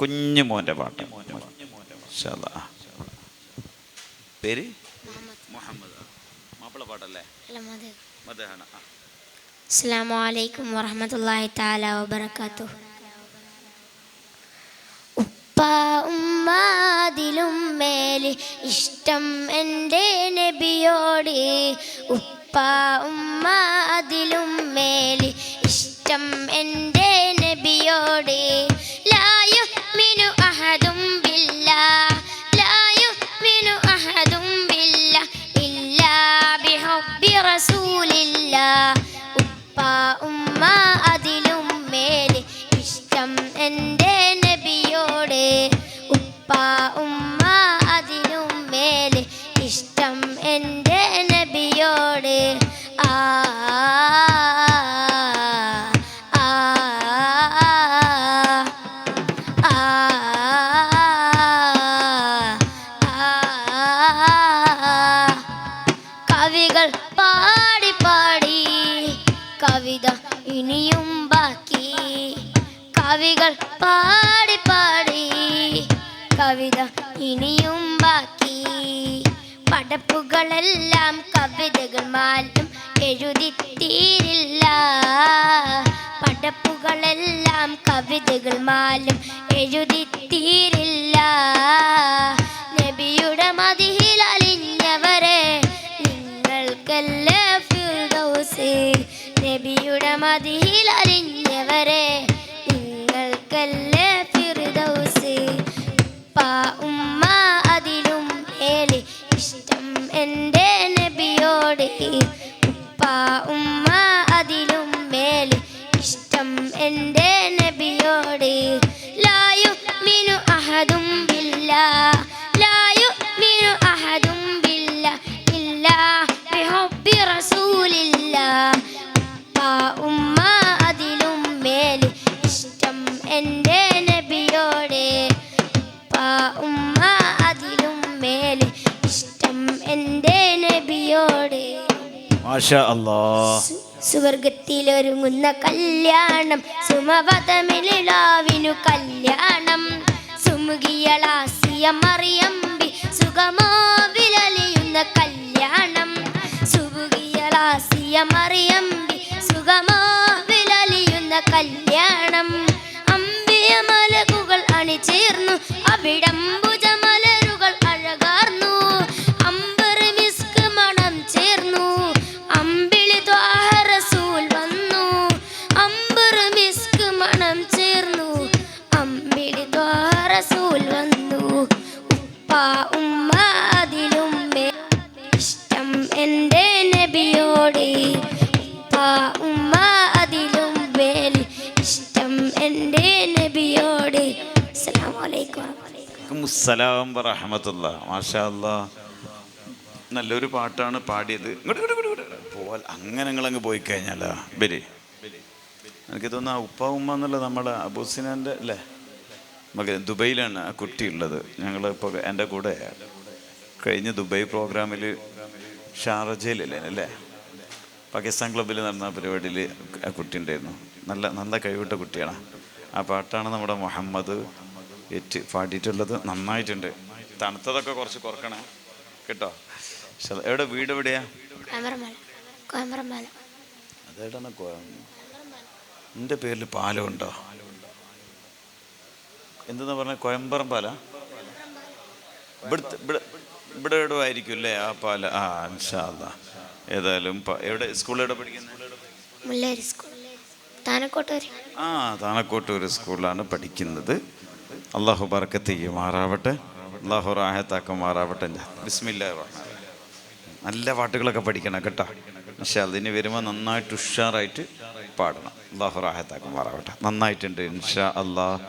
കുഞ്ഞു മോന്റെ പാട്ട്. പേര്? മുഹമ്മദ്. മാപ്പിള പാട്ടല്ലേ? മതഹാണ് ആ. അസ്സാം വലൈക്കും വറഹമത്തല്ലാഹി താല വബർക്കാത്തു ഉപ്പ ഉമ്മ അതിലും മേലെ ഇഷ്ടം എന്റെ നബിയോട്. ഉപ്പ ഉമ്മ അതിലും മേലെ എന്റെ നബിയോട് ആ കവികൾ പാടി പാടി കവിത ഇനിയും ബാക്കി. കവികൾ പാടി പാടി കവിത ഇനിയും ബാക്കി. പടപ്പുകളെല്ലാം കവിതകൾ മാറ്റും എഴുതി തീരില്ല പടപ്പുകളെല്ലാം കവിതകൾ മാലും എഴുതി തീരില്ല നബിയുടെ മതിയിൽ അലിഞ്ഞവരെ നിങ്ങൾക്കല്ല നബിയുടെ മതിയിൽ ضروري لا يؤمن أحد بالله لا يؤمن أحد بالله إلا بحب رسول الله സുവർഗത്തിലൊരുങ്ങുന്ന കല്യാണം സുമവതമിലാവിനു കല്യാണം. സുമുഖിയളാസിയമറിയമ്പി മറിയമ്പി സുഖമാവിലലിയുന്ന കല്യാണം. സുമുഖിയളാസിയമറിയമ്പി മറിയമ്പി സുഖമാവിലലിയുന്ന കല്യാണം അസ്സലാം വറഹമത്തുള്ള. മാഷാ നല്ലൊരു പാട്ടാണ് പാടിയത്. പോവാൽ അങ്ങനെ നിങ്ങളങ്ങ് പോയി കഴിഞ്ഞാലോ. ബരി. എനിക്ക് തോന്നുന്നു ആ ഉപ്പ ഉമ്മ എന്നുള്ള നമ്മുടെ അബൂസിനാന്റെ അല്ലേ? മകൻ ദുബൈയിലാണ് ആ കുട്ടി ഉള്ളത്. ഞങ്ങൾ ഇപ്പോൾ എന്റെ കൂടെ കഴിഞ്ഞ ദുബൈ പ്രോഗ്രാമിൽ ഷാർജയിലല്ലേ അല്ലേ? പാകിസ്ഥാൻ ക്ലബ്ബിൽ നടന്ന പരിപാടിയിൽ ആ കുട്ടി ഉണ്ടായിരുന്നു. നല്ല നല്ല കഴിവിട്ട കുട്ടിയാണ്. ആ പാട്ടാണ് നമ്മുടെ മുഹമ്മദ് ഏറ്റ് പാടിയിട്ടുള്ളത് നന്നായിട്ടുണ്ട്. തണുത്തതൊക്കെ കുറച്ച് കുറക്കണേ. കേട്ടോ? എവിടെ വീട് എവിടെയാ? എന്റെ പേരിൽ അതേടാണ് എന്റെ പേരിൽ പാലമുണ്ടോ എന്തെന്നാ പറഞ്ഞ? കോയമ്പറം പാല ഇവിടുത്തെ ഇവിടെ ഇവിടെ എവിടെ ആയിരിക്കും അല്ലേ ആ പാല? ആ ഇൻഷാല്ല ഏതായാലും എവിടെ സ്കൂളിൽ എവിടെ പഠിക്കുന്നത് താനക്കോട്ടൂർ ആ താണക്കോട്ടൂർ സ്കൂളിലാണ് പഠിക്കുന്നത്. അള്ളാഹു ബർക്കത്ത് മാറാവട്ടെ അള്ളാഹു റാഹത്താക്കം മാറാവട്ടെ. ബിസ്മില്ല. നല്ല പാട്ടുകളൊക്കെ പഠിക്കണം കേട്ടോ. പക്ഷേ അതിന് വരുമ്പോൾ നന്നായിട്ട് ഉഷാറായിട്ട് പാടണം. അള്ളാഹു റാഹത്താക്കുമാറാവട്ടെ നന്നായിട്ടുണ്ട് ഇൻഷാ അള്ളാഹ്